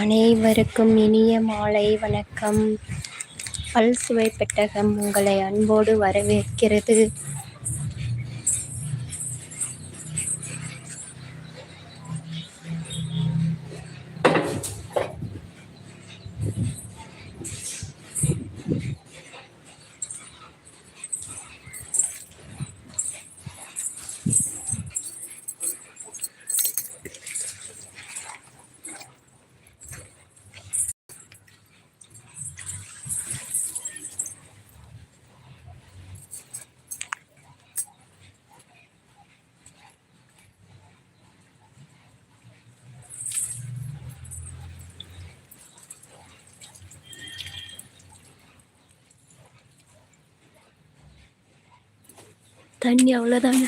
அனைவருக்கும் இனிய மாலை வணக்கம். பல்சுவை பெட்டகம் உங்களை அன்போடு வரவேற்கிறது. தண்ணி அவ்வளோதாங்க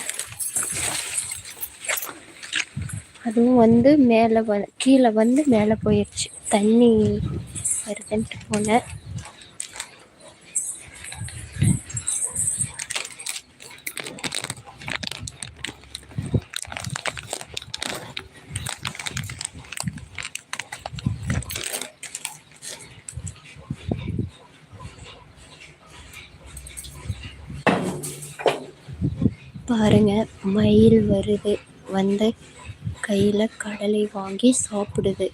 அதுவும் வந்து மேலே வ கீழே வந்து மேலே போயிடுச்சு தண்ணி வருதுன்ட்டு போனேன் பாருங்கள் மயில் வருது. வந்து கையில் கடலை வாங்கி சாப்பிடுது.